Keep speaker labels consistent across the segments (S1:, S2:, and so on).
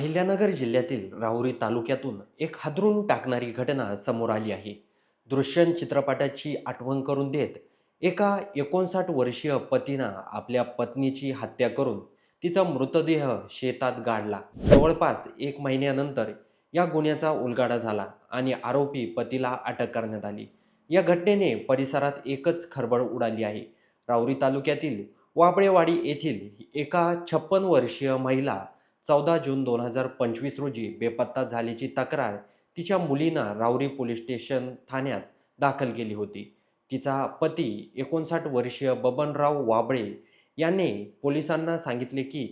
S1: अहिल्यानगर जिल्ह्यातील राहुरी तालुक्यातून एक हादरून टाकणारी घटना समोर आली आहे. दृश्यन चित्रपटाची आठवण करून देत एका एकोणसाठ वर्षीय पतीनं आपल्या पत्नीची हत्या करून तिचा मृतदेह शेतात गाडला. जवळपास एक महिन्यानंतर या गुन्ह्याचा उलगाडा झाला आणि आरोपी पतीला अटक करण्यात आली. या घटनेने परिसरात एकच खळबळ उडाली आहे. राहुरी तालुक्यातील वाबळेवाडी येथील एका छप्पन वर्षीय महिला चौदा जून दोन हजार पंचवीस रोजी बेपत्ता झाल्याची तक्रार तिच्या मुलीनं रावरी पोलीस स्टेशन ठाण्यात दाखल केली होती. तिचा पती एकोणसाठ वर्षीय बबनराव वाबळे याने पोलिसांना सांगितले की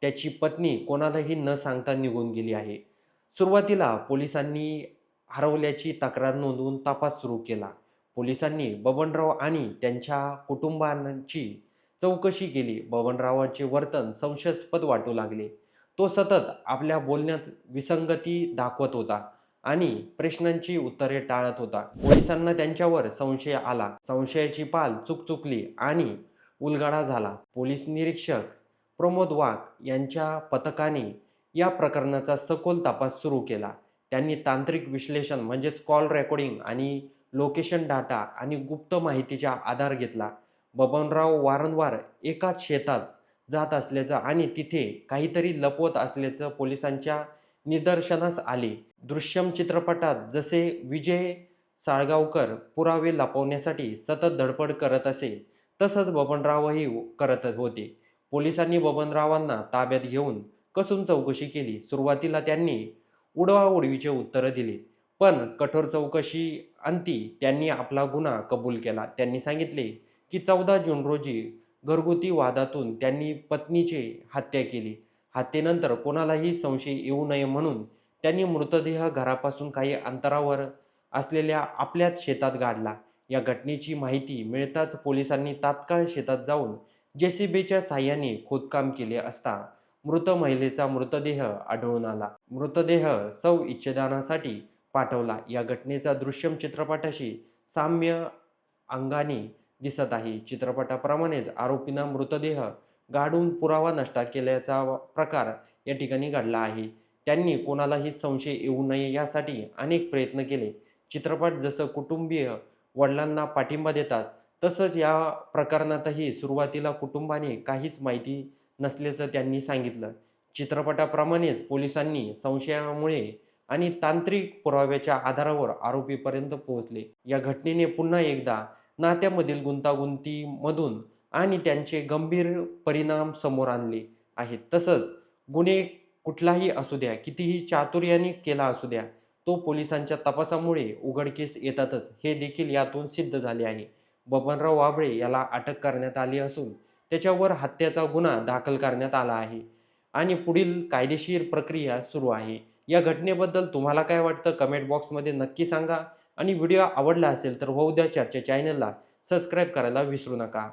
S1: त्याची पत्नी कोणालाही न सांगता निघून गेली आहे. सुरुवातीला पोलिसांनी हरवल्याची तक्रार नोंदवून तपास सुरू केला. पोलिसांनी बबनराव आणि त्यांच्या कुटुंबांची चौकशी केली. बबनरावांचे वर्तन संशयास्पद वाटू लागले. तो सतत आपल्या बोलण्यात विसंगती दाखवत होता आणि प्रश्नांची उत्तरे टाळत होता. पोलिसांना त्यांच्यावर संशय आला. संशयाची पाल चुकचुकली आणि उलगडा झाला. पोलीस निरीक्षक प्रमोद वाघ यांच्या पथकाने या प्रकरणाचा सखोल तपास सुरू केला. त्यांनी तांत्रिक विश्लेषण म्हणजेच कॉल रेकॉर्डिंग आणि लोकेशन डाटा आणि गुप्त माहितीचा आधार घेतला. बबनराव वारंवार एकाच शेतात जात असल्याचं आणि तिथे काहीतरी लपवत असल्याचं पोलिसांच्या निदर्शनास आले. दृश्यम चित्रपटात जसे विजय साळगावकर पुरावे लपवण्यासाठी सतत धडपड करत असे तसंच बबनरावही करत होते. पोलिसांनी बबनरावांना ताब्यात घेऊन कसून चौकशी केली. सुरुवातीला त्यांनी उडवाउडवीचे उत्तरं दिली पण कठोर चौकशी अंती त्यांनी आपला गुन्हा कबूल केला. त्यांनी सांगितले की चौदा जून रोजी घरगुती वादातून त्यांनी पत्नीची हत्या केली. हत्येनंतर कोणालाही संशय येऊ नये म्हणून त्यांनी मृतदेह घरापासून काही अंतरावर असलेल्या आपल्याच शेतात गाडला. या घटनेची माहिती मिळताच पोलिसांनी तात्काळ शेतात जाऊन जेसीबीच्या साह्याने खोदकाम केले असता मृत महिलेचा मृतदेह आढळून आला. मृतदेह सौ इच्छेदानासाठी पाठवला. या घटनेचा दृश्यम चित्रपटाशी साम्य अंगाने दिसत आहे. चित्रपटाप्रमाणेच आरोपींना मृतदेह गाडून पुरावा नष्ट केल्याचा प्रकार या ठिकाणी घडला आहे. त्यांनी कोणालाही संशय येऊ नये यासाठी अनेक प्रयत्न केले. चित्रपट जसं कुटुंबीय वडिलांना पाठिंबा देतात तसंच या प्रकरणातही सुरुवातीला कुटुंबाने काहीच माहिती नसल्याचं त्यांनी सांगितलं. चित्रपटाप्रमाणेच पोलिसांनी संशयामुळे आणि तांत्रिक पुराव्याच्या आधारावर आरोपीपर्यंत पोहोचले. या घटनेने पुन्हा एकदा नात्यामधील गुंतागुंतीमधून आणि त्यांचे गंभीर परिणाम समोर आणले आहेत. तसंच गुन्हे कुठलाही असू द्या कितीही चातुर्याने केला असू द्या तो पोलिसांच्या तपासामुळे उघडकीस येतातच. हे देखील यातून सिद्ध झाले आहे. बबनराव वाबळे याला अटक करण्यात आली असून त्याच्यावर हत्येचा गुन्हा दाखल करण्यात आला आहे आणि पुढील कायदेशीर प्रक्रिया सुरू आहे. या घटनेबद्दल तुम्हाला काय वाटतं? कमेंट बॉक्समध्ये नक्की सांगा. आणि व्हिडिओ आवडला असेल तर होऊ द्या चर्चा चॅनलला. सबस्क्राईब करायला विसरू नका.